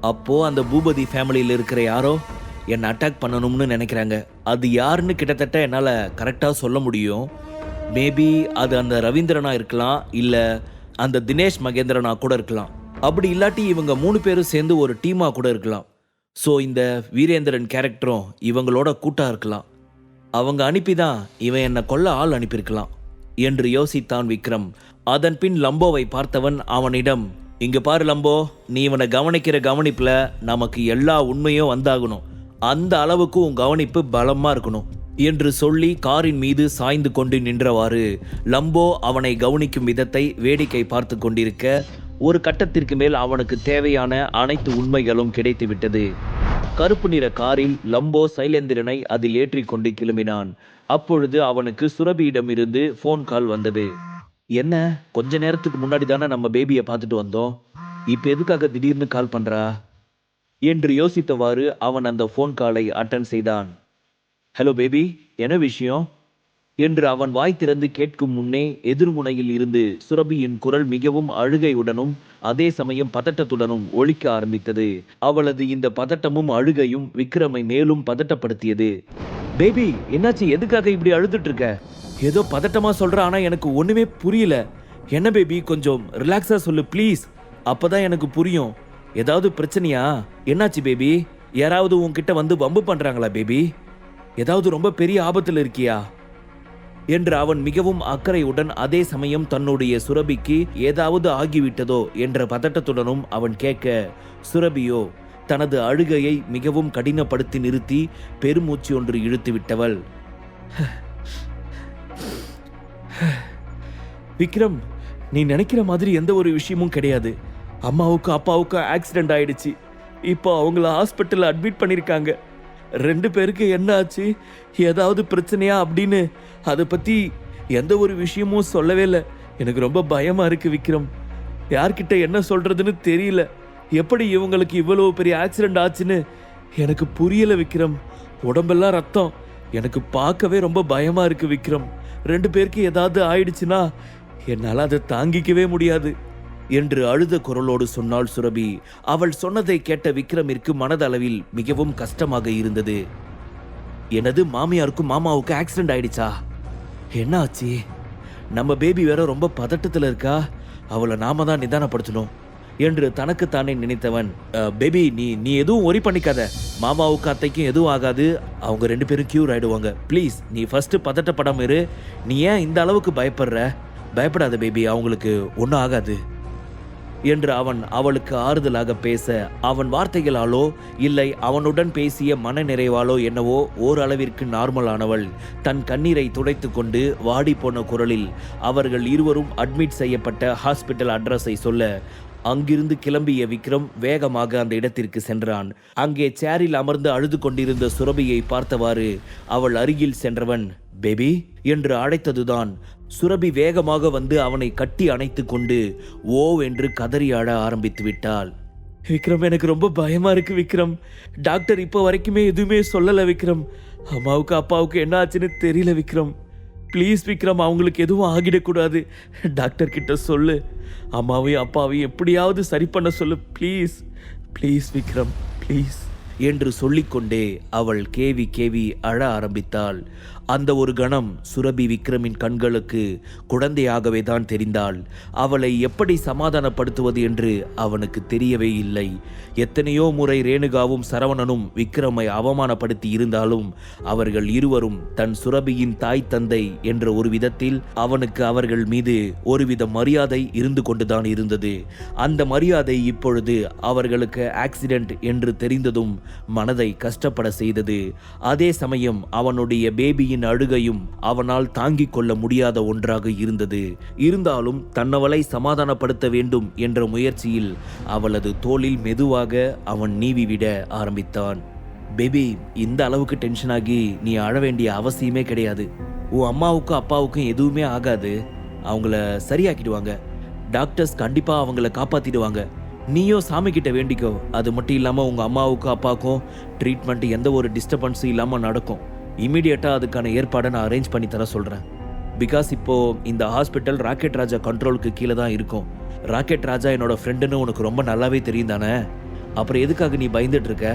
அப்போ அந்த பூபதி ஃபேமிலியில் இருக்கிற யாரோ என்னை அட்டாக் பண்ணணும்னு நினைக்கிறாங்க. அது யாருன்னு கிட்டத்தட்ட என்னால் கரெக்டாக சொல்ல முடியும். மேபி அது அந்த ரவீந்திரனா இருக்கலாம் இல்லை அந்த தினேஷ் மகேந்திரனா கூட இருக்கலாம். அப்படி இல்லாட்டி இவங்க மூணு பேரும் சேர்ந்து ஒரு டீமாக கூட இருக்கலாம். ஸோ இந்த வீரேந்திரன் கேரக்டரும் இவங்களோட கூட்டாக இருக்கலாம். அவங்க அனுப்பி தான் இவன் என்னை கொல்ல ஆள் அனுப்பியிருக்கலாம். என்று யோசித்தான் விக்ரம். அதன் பின் லம்போவை பார்த்தவன் அவனிடம் இங்க பாரு லம்போ நீ இவனை கவனிக்கிற கவனிப்புல நமக்கு எல்லா உண்மையும் வந்தாகணும். அந்த அளவுக்கு உன் கவனிப்பு பலமா இருக்கணும். என்று சொல்லி காரின் மீது சாய்ந்து கொண்டு நின்றவாறு லம்போ அவனை கவனிக்கும் விதத்தை வேடிக்கை பார்த்து கொண்டிருக்க ஒரு கட்டத்திற்கு மேல் அவனுக்கு தேவையான அனைத்து உண்மைகளும் கிடைத்துவிட்டது. கருப்பு நிற காரில் லம்போ சைலேந்திரனை அதில் ஏற்றி கொண்டு கிளம்பினான். அப்பொழுது அவனுக்கு சுரபியிடமிருந்து ஃபோன் கால் வந்தது. என்ன கொஞ்ச நேரத்துக்கு முன்னாடி தானே நம்ம பேபியை பார்த்துட்டு வந்தோம். இப்போ எதுக்காக திடீர்னு கால் பண்றா? என்று யோசித்தவாறு அவன் அந்த ஃபோன் காலை அட்டன் செய்தான். ஹலோ பேபி என்ன விஷயம்? என்று அவன் வாய் திறந்து கேட்கும் முன்னே எதிர்முனையில் இருந்து சுரபியின் குரல் மிகவும் அழுகையுடனும் அதே சமயம் பதட்டத்துடனும் ஒழிக்க ஆரம்பித்தது. அவளது இந்த பதட்டமும் அழுகையும் விக்ரமை மேலும் பதட்டப்படுத்தியது. பேபி என்னாச்சு? எதுக்காக இப்படி அழுதுட்டு இருக்க? ஏதோ பதட்டமா சொல்ற ஆனா எனக்கு ஒண்ணுமே புரியல. என்ன பேபி கொஞ்சம் ரிலாக்ஸா சொல்லு ப்ளீஸ் அப்பதான் எனக்கு புரியும். ஏதாவது பிரச்சனையா? என்னாச்சு பேபி யாராவது உன்கிட்ட வந்து வம்பு பண்றாங்களா பேபி ஏதாவது ரொம்ப பெரிய ஆபத்தில் இருக்கியா? என்று அவன் மிகவும் அக்கறையுடன் அதே சமயம் தன்னுடைய சுரபிக்கு ஏதாவது ஆகிவிட்டதோ என்ற பதட்டத்துடனும் அவன் கேட்க சுரபியோ தனது அழுகையை மிகவும் கடினப்படுத்தி நிறுத்தி பெருமூச்சு ஒன்று இழுத்து விட்டவள். விக்ரம் நீ நினைக்கிற மாதிரி எந்த ஒரு விஷயமும் கிடையாது. அம்மாவுக்கும் அப்பாவுக்கும் ஆக்சிடென்ட் ஆயிடுச்சு. இப்போ அவங்கள ஹாஸ்பிட்டலில் அட்மிட் பண்ணியிருக்காங்க ரெண்டு பேருக்கு என்ன ஆச்சு? ஏதாவது பிரச்சனையா அப்படின்னு அதை பற்றி எந்த ஒரு விஷயமும் சொல்லவே இல்லை. எனக்கு ரொம்ப பயமாக இருக்குது விக்ரம். யார்கிட்ட என்ன சொல்கிறதுன்னு தெரியல. எப்படி இவங்களுக்கு இவ்வளவு பெரிய ஆக்சிடென்ட் ஆச்சுன்னு எனக்கு புரியலை விக்ரம். உடம்பெல்லாம் ரத்தம். எனக்கு பார்க்கவே ரொம்ப பயமாக இருக்குது விக்ரம். ரெண்டு பேருக்கு ஏதாவது ஆயிடுச்சுன்னா என்னால் அதை தாங்கிக்கவே முடியாது என்று அழுத குரலோடு சொன்னாள் சுரபி. அவள் சொன்னதை கேட்ட விக்ரமிற்கு மனதளவில் மிகவும் கஷ்டமாக இருந்தது. எனது மாமியாருக்கும் மாமாவுக்கும் ஆக்சிடென்ட் ஆயிடுச்சா? என்ன ஆச்சு நம்ம பேபி வேற ரொம்ப பதட்டத்தில் இருக்கா? அவளை நாம தான் நிதானப்படுத்தணும். என்று தனக்குத்தானே நினைத்தவன் பேபி நீ நீ எதுவும் ஒரி பண்ணிக்காத. மாமாவுக்கு அத்தைக்கும் எதுவும் ஆகாது. அவங்க ரெண்டு பேரும் கியூர் ஆயிடுவாங்க. ப்ளீஸ் நீ ஃபர்ஸ்ட் பதட்டப்படாம இரு. நீ ஏன் இந்த அளவுக்கு பயப்படுற? பயப்படாத பேபி அவங்களுக்கு ஒன்றும் ஆகாது. என்று அவன் அவளுக்கு ஆறுதலாக பேச அவன் வார்த்தைகளாலோ இல்லை அவனுடன் பேசிய மன நிறைவாலோ என்னவோ ஓரளவிற்கு நார்மலானவள் தன் கண்ணீரை துடைத்து கொண்டு வாடிப்போன குரலில் அவர்கள் இருவரும் அட்மிட் செய்யப்பட்ட ஹாஸ்பிட்டல் அட்ரஸை சொல்ல அங்கிருந்து கிளம்பிய விக்ரம் வேகமாக அந்த இடத்திற்கு சென்றான். அங்கே சேரில் அமர்ந்து அழுது கொண்டிருந்த சுரபியை பார்த்தவாறு அவள் அருகில் சென்றவன் பேபி என்று அழைத்ததுதான் சுரபி வேகமாக வந்து அவனை கட்டி அணைத்து கொண்டு ஓ என்று கதறி அழ ஆரம்பித்து விட்டாள். விக்ரம் எனக்கு ரொம்ப பயமா இருக்கு விக்ரம். டாக்டர் இப்போ வரைக்குமே எதுவுமே சொல்லல விக்ரம். அம்மாவுக்கு அப்பாவுக்கு என்ன ஆச்சுன்னு தெரியல விக்ரம். ப்ளீஸ் விக்ரம் அவங்களுக்கு எதுவும் ஆகிடக்கூடாது. டாக்டர் கிட்ட சொல்லு. அம்மாவையும் அப்பாவையும் எப்படியாவது சரி பண்ண சொல்லு. Please please Vikram please. என்று சொல்லிக்கொண்டே அவள் கேவி கேவி அழ ஆரம்பித்தாள். அந்த ஒரு கணம் சுரபி விக்ரமின் கண்களுக்கு குழந்தையாகவே தான் தெரிந்தாள். அவளை எப்படி சமாதானப்படுத்துவது என்று அவனுக்கு தெரியவே இல்லை. எத்தனையோ முறை ரேணுகாவும் சரவணனும் விக்ரமை அவமானப்படுத்தி இருந்தாலும் அவர்கள் இருவரும் தன் சுரபியின் தாய் தந்தை என்ற ஒரு விதத்தில் அவனுக்கு அவர்கள் மீது ஒருவித மரியாதை இருந்து கொண்டுதான் இருந்தது. அந்த மரியாதை இப்பொழுது அவர்களுக்கு ஆக்சிடென்ட் என்று தெரிந்ததும் மனதை கஷ்டப்பட செய்தது. அதே சமயம் அவனுடைய பேபியின் அழுகையும் அவனால் தாங்கிக் கொள்ள முடியாத ஒன்றாக இருந்தது. இருந்தாலும் தன்னவளை சமாதானப்படுத்த வேண்டும் என்ற முயற்சியில் அவளது தோளில் மெதுவாக அவன் நீவிவிட ஆரம்பித்தான். பேபி இந்த அளவுக்கு டென்ஷன் ஆகி நீ அழ வேண்டிய அவசியமே கிடையாது. உன் அம்மாவுக்கும் அப்பாவுக்கும் எதுவுமே ஆகாது. அவங்கள சரியாக்கிடுவாங்க. டாக்டர்ஸ் கண்டிப்பாக அவங்கள காப்பாத்திடுவாங்க. நீயோ சாமி கிட்ட வேண்டிக்கோ. அது மட்டும் இல்லாமல் உங்கள் அம்மாவுக்கும் அப்பாவுக்கும் ட்ரீட்மெண்ட் எந்த ஒரு டிஸ்டர்பன்ஸும் இல்லாமல் நடக்கும். இமீடியட்டாக அதுக்கான ஏற்பாடை நான் அரேஞ்ச் பண்ணி தர சொல்கிறேன் பிகாஸ் இப்போ இந்த ஹாஸ்பிட்டல் ராக்கெட் ராஜா கண்ட்ரோலுக்கு கீழே தான் இருக்கும். ராக்கெட் ராஜா என்னோட ஃப்ரெண்டுன்னு உனக்கு ரொம்ப நல்லாவே தெரியும் தானே? அப்புறம் எதுக்காக நீ பயந்துட்டு இருக்க?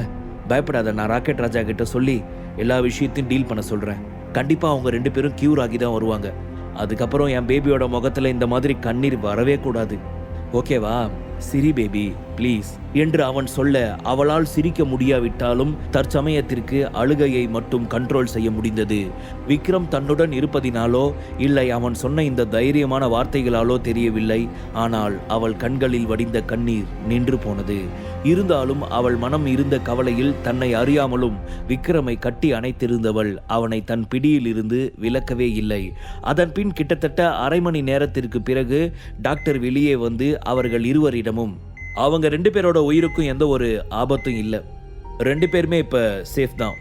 பயப்படாத நான் ராக்கெட் ராஜா கிட்ட சொல்லி எல்லா விஷயத்தையும் டீல் பண்ண சொல்கிறேன் கண்டிப்பாக அவங்க ரெண்டு பேரும் கியூர் ஆகி தான் வருவாங்க. அதுக்கப்புறம் என் பேபியோட முகத்தில் இந்த மாதிரி கண்ணீர் வரவே கூடாது. ஓகேவா சிரி பேபி ப்ளீஸ். என்று அவன் சொல்ல அவளால் சிரிக்க முடியாவிட்டாலும் தற்சமயத்திற்கு அழுகையை மட்டும் கண்ட்ரோல் செய்ய முடிந்தது. விக்ரம் தன்னுடன் இருப்பதினாலோ இல்லை அவன் சொன்ன இந்த தைரியமான வார்த்தைகளாலோ தெரியவில்லை. ஆனால் அவள் கண்களில் வடிந்த கண்ணீர் நின்று போனது. இருந்தாலும் அவள் மனம் இருந்த கவலையில் தன்னை அறியாமலும் விக்ரமை கட்டி அணைத்திருந்தவள் அவனை தன் பிடியில் இருந்து விலக்கவே இல்லை. அதன் பின் கிட்டத்தட்ட அரை மணி நேரத்திற்கு பிறகு டாக்டர் வெளியே வந்து அவர்கள் இருவரிடமும் அவங்க ரெண்டு பேரோட உயிருக்கும் எந்த ஒரு ஆபத்தும் இல்லை. ரெண்டு பேருமே இப்போ சேஃப் தான்.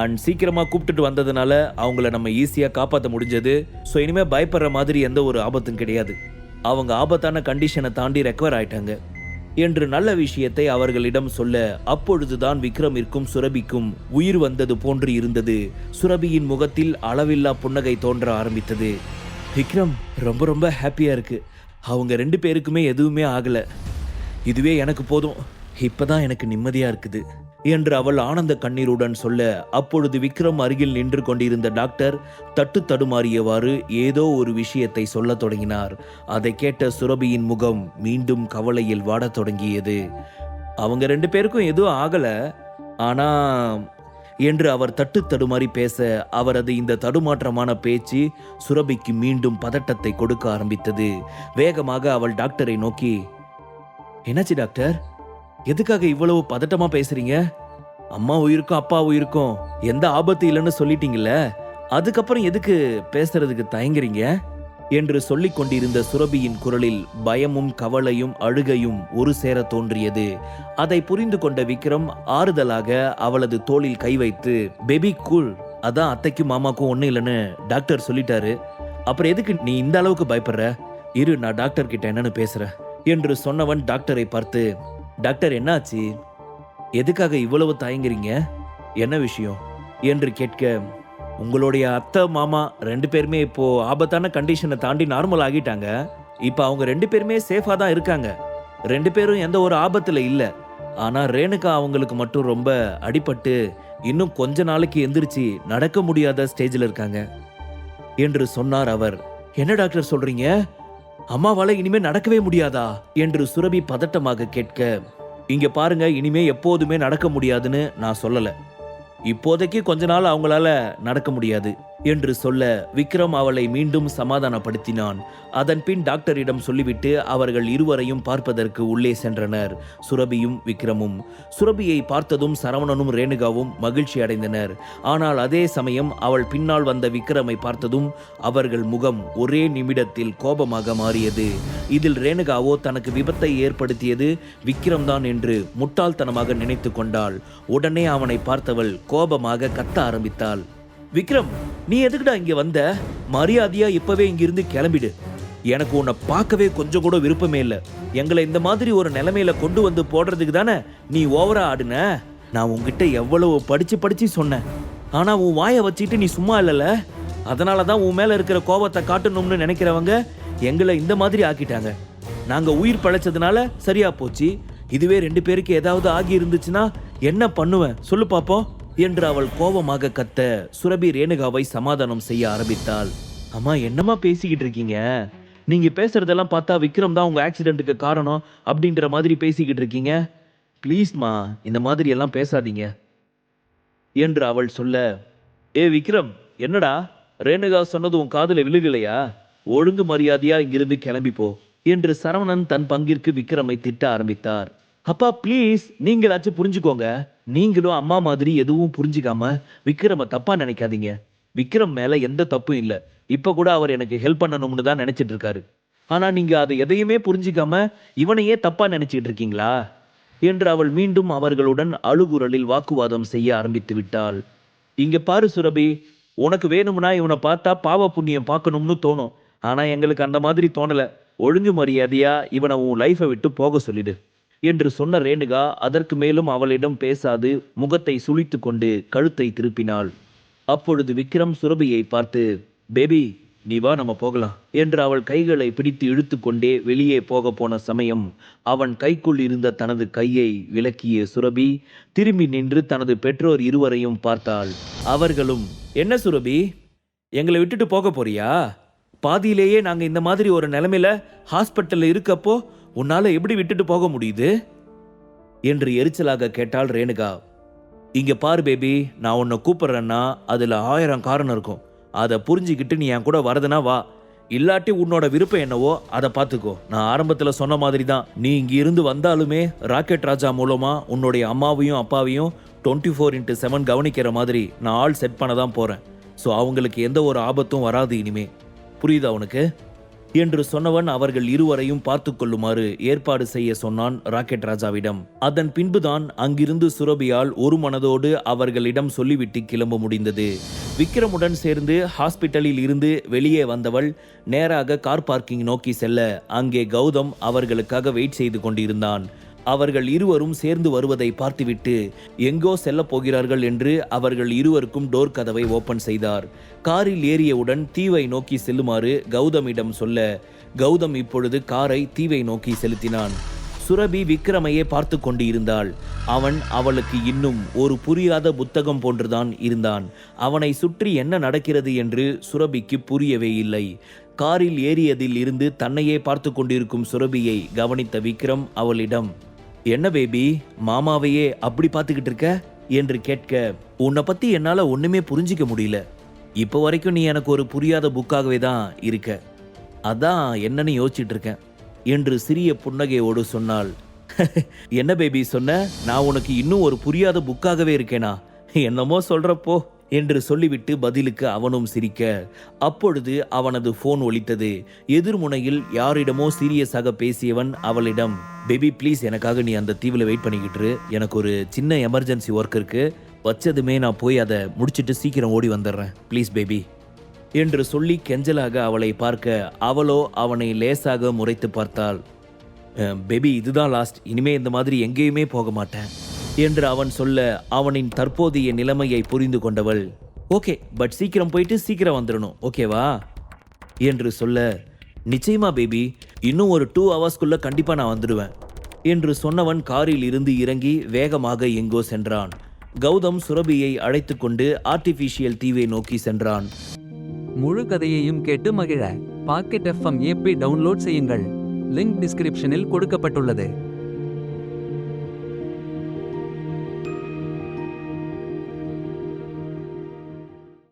அண்ட் சீக்கிரமாக கூப்பிட்டுட்டு வந்ததுனால அவங்கள நம்ம ஈஸியாக காப்பாற்ற முடிஞ்சது. ஸோ இனிமேல் பயப்படுற மாதிரி எந்த ஒரு ஆபத்தும் கிடையாது. அவங்க ஆபத்தான கண்டிஷனை தாண்டி ரெக்கவர் ஆயிட்டாங்க. என்று நல்ல விஷயத்தை அவர்களிடம் சொல்ல அப்பொழுதுதான் விக்ரமிற்கும் சுரபிக்கும் உயிர் வந்தது போன்று இருந்தது. சுரபியின் முகத்தில் அளவில்லா புன்னகை தோன்ற ஆரம்பித்தது. விக்ரம் ரொம்ப ரொம்ப ஹாப்பியாக இருக்குது அவங்க ரெண்டு பேருக்குமே எதுவுமே ஆகல. இதுவே எனக்கு போதும். இப்பதான் எனக்கு நிம்மதியா இருக்குது என்று அவள் ஆனந்த கண்ணீருடன் சொல்ல அப்பொழுது விக்ரம் அருகில் நின்று கொண்டிருந்த டாக்டர் தட்டு தடுமாறியவாறு ஏதோ ஒரு விஷயத்தை சொல்லத் தொடங்கினார். அதை கேட்ட சுரபியின் முகம் மீண்டும் கவலையில் வாடத் தொடங்கியது. அவங்க ரெண்டு பேருக்கும் எதுவும் ஆகல. ஆனா என்று அவர் தட்டு தடுமாறி பேச அவரது இந்த தடுமாற்றமான பேச்சு சுரபிக்கு மீண்டும் பதட்டத்தை கொடுக்க ஆரம்பித்தது. வேகமாக அவள் டாக்டரை நோக்கி என்னாச்சு டாக்டர்? எதுக்காக இவ்வளவு பதட்டமா பேசுறீங்க? அம்மா உயிருக்கும் அப்பா உயிருக்கும் எந்த ஆபத்து இல்லைன்னு சொல்லிட்டீங்கல்ல? அதுக்கப்புறம் எதுக்கு பேசுறதுக்கு தயங்குறீங்க? என்று சொல்லிக் கொண்டிருந்த சுரபியின் குரலில் பயமும் கவலையும் அழுகையும் ஒரு சேர தோன்றியது. அதை புரிந்து கொண்ட விக்ரம் ஆறுதலாக அவளது தோளில் கை வைத்து பேபி கூல் அதான் அத்தைக்கும் மாமாக்கும் ஒன்றும் இல்லைன்னு டாக்டர் சொல்லிட்டாரு. அப்புறம் எதுக்கு நீ இந்த அளவுக்கு பயப்படுற? இரு நான் டாக்டர் கிட்ட என்னன்னு பேசுறேன். என்று சொன்னவன் டாக்டரை பார்த்து டாக்டர் என்னாச்சு? எதுக்காக இவ்வளவு தயங்குறீங்க? என்ன விஷயம்? என்று கேட்க உங்களுடைய அத்தை மாமா ரெண்டு பேருமே இப்போ ஆபத்தான கண்டிஷனை தாண்டி நார்மல் ஆகிட்டாங்க. இப்போ அவங்க ரெண்டு பேருமே சேஃபாக தான் இருக்காங்க. ரெண்டு பேரும் எந்த ஒரு ஆபத்தில் இல்லை. ஆனால் ரேணுகா அவங்களுக்கு மட்டும் ரொம்ப அடிபட்டு இன்னும் கொஞ்ச நாளைக்கு எந்திரிச்சு நடக்க முடியாத ஸ்டேஜில் இருக்காங்க. என்று சொன்னார் அவர். என்ன டாக்டர் சொல்றீங்க? அம்மாவால இனிமே நடக்கவே முடியாதா? என்று சுரபி பதட்டமாக கேட்க இங்க பாருங்க இனிமே எப்போதுமே நடக்க முடியாதுன்னு நான் சொல்லலை. இப்போதைக்கு கொஞ்ச நாள் அவங்களால நடக்க முடியாது. என்று சொல்ல விக்ரம் அவளை மீண்டும் சமாதானப்படுத்தினான். அதன்பின் டாக்டரிடம் சொல்லிவிட்டு அவர்கள் இருவரையும் பார்ப்பதற்கு உள்ளே சென்றனர் சுரபியும் விக்ரமும். சுரபியை பார்த்ததும் சரவணனும் ரேணுகாவும் மகிழ்ச்சி அடைந்தனர். ஆனால் அதே சமயம் அவள் பின்னால் வந்த விக்ரமை பார்த்ததும் அவர்கள் முகம் ஒரே நிமிடத்தில் கோபமாக மாறியது. இதில் ரேணுகாவோ தனக்கு விபத்தை ஏற்படுத்தியது விக்ரம் தான் என்று முட்டாள்தனமாக நினைத்து கொண்டாள். உடனே அவனை பார்த்தவள் கோபமாக கத்த ஆரம்பித்தாள். விக்ரம் நீ எதுக்குடா இங்க வந்த? மரியாதையா இப்பவே இங்கிருந்து கிளம்பிடு. எனக்கு உன்னை பார்க்கவே கொஞ்சம் கூட விருப்பமே இல்லை. எங்களை இந்த மாதிரி ஒரு நிலைமையில கொண்டு வந்து போடுறதுக்கு தானே நீ ஓவரா ஆடுன? நான் உங்ககிட்ட எவ்வளவு படிச்சு படிச்சு சொன்னேன். ஆனா உன் வாயை வச்சுட்டு நீ சும்மா இல்லைல்ல அதனால தான் உன் மேல இருக்கிற கோபத்தை காட்டணும்னு நினைக்கிறவங்க எங்களை இந்த மாதிரி ஆக்கிட்டாங்க. நாங்க உயிர் பழைச்சதுனால சரியா போச்சு. இதுவே ரெண்டு பேருக்கு ஏதாவது ஆகி இருந்துச்சுன்னா என்ன பண்ணுவேன்? சொல்லு பாப்போம். என்று அவள் கோபமாக கத்த சுரபி ரேணுகாவை சமாதானம் செய்ய ஆரம்பித்தாள். அம்மா என்னம்மா பேசிக்கிட்டு இருக்கீங்க? நீங்க பேசுறதெல்லாம் பார்த்தா விக்ரம் தான் உங்க ஆக்சிடென்ட்டுக்கு காரணம் அப்படின்ற மாதிரி பேசிக்கிட்டு இருக்கீங்க. ப்ளீஸ்மா இந்த மாதிரி எல்லாம் பேசாதீங்க. என்று அவள் சொல்ல ஏ விக்ரம் என்னடா? ரேணுகா சொன்னது உன் காதில் விழுகலையா? ஒழுங்கு மரியாதையா இங்கிருந்து கிளம்பி போ. என்று சரவணன் தன் பங்கிற்கு விக்ரமை திட்ட ஆரம்பித்தார். அப்பா ப்ளீஸ் நீங்களாச்சும் புரிஞ்சுக்கோங்க. நீங்களும் அம்மா மாதிரி எதுவும் புரிஞ்சுக்காம விக்ரம தப்பா நினைக்காதீங்க. விக்ரம் மேல எந்த தப்பும் இல்ல. இப்ப கூட அவர் எனக்கு ஹெல்ப் பண்ணணும்னு தான் நினைச்சிட்டு இருக்காரு. ஆனா நீங்க அதை எதையுமே புரிஞ்சுக்காம இவனையே தப்பா நினைச்சிட்டு இருக்கீங்களா? என்று அவள் மீண்டும் அவர்களுடன் அழுகுரலில் வாக்குவாதம் செய்ய ஆரம்பித்து விட்டாள். இங்க பாரு சுரபி உனக்கு வேணும்னா இவனை பார்த்தா பாவ புண்ணியம் பார்க்கணும்னு தோணும். ஆனா எங்களுக்கு அந்த மாதிரி தோணல. ஒழுங்கு மரியாதையா இவனை உன் லைஃபை விட்டு போக சொல்லிடு. என்று சொன்ன ரேணுகா அதற்கு மேலும் அவளிடம் பேசாது முகத்தை சுழித்து கொண்டு கழுத்தை திருப்பினாள். அப்பொழுது விக்ரம் சுரபியை பார்த்து பேபி நீ வா நம்ம போகலாம். என்று அவள் கைகளை பிடித்து இழுத்து கொண்டே வெளியே போக போன சமயம் அவன் கைக்குள் இருந்த தனது கையை விலக்கிய சுரபி திரும்பி நின்று தனது பெற்றோர் இருவரையும் பார்த்தாள். அவர்களும் என்ன சுரபி எங்களை விட்டுட்டு போக போறியா? பாதியிலேயே நாங்கள் இந்த மாதிரி ஒரு நிலைமையில ஹாஸ்பிட்டலில் இருக்கப்போ உன்னால எப்படி விட்டுட்டு போக முடியுது? என்று எரிச்சலாக கேட்டாள் ரேணுகா. இங்க பாரு பேபி நான் உன்னை கூப்பிடுறேன்னா அதுல ஆயிரம் காரணம் இருக்கும். அதை புரிஞ்சுக்கிட்டு நீ என் கூட வரதுனா வா. இல்லாட்டி உன்னோட விருப்பம் என்னவோ அதை பார்த்துக்கோ நான் ஆரம்பத்தில் சொன்ன மாதிரி தான் நீ இங்கிருந்து வந்தாலுமே ராக்கெட் ராஜா மூலமா உன்னுடைய அம்மாவையும் அப்பாவையும் டுவெண்ட்டி ஃபோர் இன்ட்டு செவன் கவனிக்கிற மாதிரி நான் ஆள் செட் பண்ண தான் போறேன். ஸோ அவங்களுக்கு எந்த ஒரு ஆபத்தும் வராது இனிமே. புரியுதா உனக்கு? என்று சொன்னவன் அவர்கள் இருவரையும் பார்த்து கொள்ளுமாறு ஏற்பாடு செய்ய சொன்னான் ராக்கெட் ராஜாவிடம். அதன் பின்புதான் அங்கிருந்து சுரபியால் ஒரு மனதோடு அவர்களிடம் சொல்லிவிட்டு கிளம்ப முடிந்தது. விக்ரமுடன் சேர்ந்து ஹாஸ்பிட்டலில் இருந்து வெளியே வந்தவள் நேராக கார் பார்க்கிங் நோக்கி செல்ல அங்கே கௌதம் அவர்களுக்காக வெயிட் செய்து கொண்டிருந்தான். அவர்கள் இருவரும் சேர்ந்து வருவதை பார்த்துவிட்டு எங்கோ செல்லப் போகிறார்கள் என்று அவர்கள் இருவருக்கும் டோர் கதவை ஓபன் செய்தார். காரில் ஏறியவுடன் தீவை நோக்கி செல்லுமாறு கௌதமிடம் சொல்ல கௌதம் இப்பொழுது காரை தீவை நோக்கி செலுத்தினான். சுரபி விக்ரமையே பார்த்து கொண்டு இருந்தாள் அவன் அவளுக்கு இன்னும் ஒரு புரியாத புத்தகம் போன்றுதான் இருந்தான். அவனை சுற்றி என்ன நடக்கிறது என்று சுரபிக்கு புரியவே இல்லை. காரில் ஏறியதில் இருந்து தன்னையே பார்த்து கொண்டிருக்கும் சுரபியை கவனித்த விக்ரம் அவளிடம் என்ன பேபி மாமாவையே அப்படி பார்த்துக்கிட்டு இருக்க? என்று கேட்க உன்னை பத்தி என்னால ஒண்ணுமே புரிஞ்சிக்க முடியல. இப்போ வரைக்கும் நீ எனக்கு ஒரு புரியாத புக்காகவே தான் இருக்க. அதான் என்னன்னு யோசிச்சுட்டு இருக்கேன். என்று சிறிய புன்னகையோடு சொன்னாள். என்ன பேபி சொன்ன? நான் உனக்கு இன்னும் ஒரு புரியாத புக்காகவே இருக்கேனா? என்னமோ சொல்றப்போ. என்று சொல்லிவிட்டு பதிலுக்கு அவனும் சிரிக்க அப்பொழுது அவனது போன் ஒலித்தது. எதிர்முனையில் யாரிடமோ சீரியஸாக பேசியவன் அவளிடம் பேபி ப்ளீஸ் எனக்காக நீ அந்த தீவில் வெயிட் பண்ணிக்கிட்டு எனக்கு ஒரு சின்ன எமர்ஜென்சி ஒர்க் இருக்கு. வச்சதுமே நான் போய் அதை முடிச்சிட்டு சீக்கிரம் ஓடி வந்துடுறேன். ப்ளீஸ் பேபி என்று சொல்லி கெஞ்சலாக அவளை பார்க்க அவளோ அவனை லேசாக முறைத்து பார்த்தாள். பேபி இதுதான் லாஸ்ட் இனிமே இந்த மாதிரி எங்கேயுமே போக மாட்டேன். என்று அவன் சொல்ல அவனின் தற்போதைய நிலைமையை புரிந்து கொண்டவள். ஓகே பட் சீக்கிரம் போயிட்டு சீக்கிரம் வந்துடணும் ஓகேவா? என்று சொல்ல நிச்சயமா பேபி இன்னும் ஒரு டூ ஹவர்ஸ்க்குள்ள கண்டிப்பா நான் வந்துடுவேன் என்று சொன்னவன் காரில் இருந்து இறங்கி வேகமாக எங்கோ சென்றான். கௌதம் சுரபியை அழைத்து கொண்டு ஆர்டிபிஷியல் தீவை நோக்கி சென்றான். முழு கதையையும் கேட்டு மகிழ. பாக்கெட் எஃப்எம் ஏபி டவுன்லோட் செய்யுங்கள். லிங்க் டிஸ்கிரிப்ஷனில் கொடுக்கப்பட்டுள்ளது.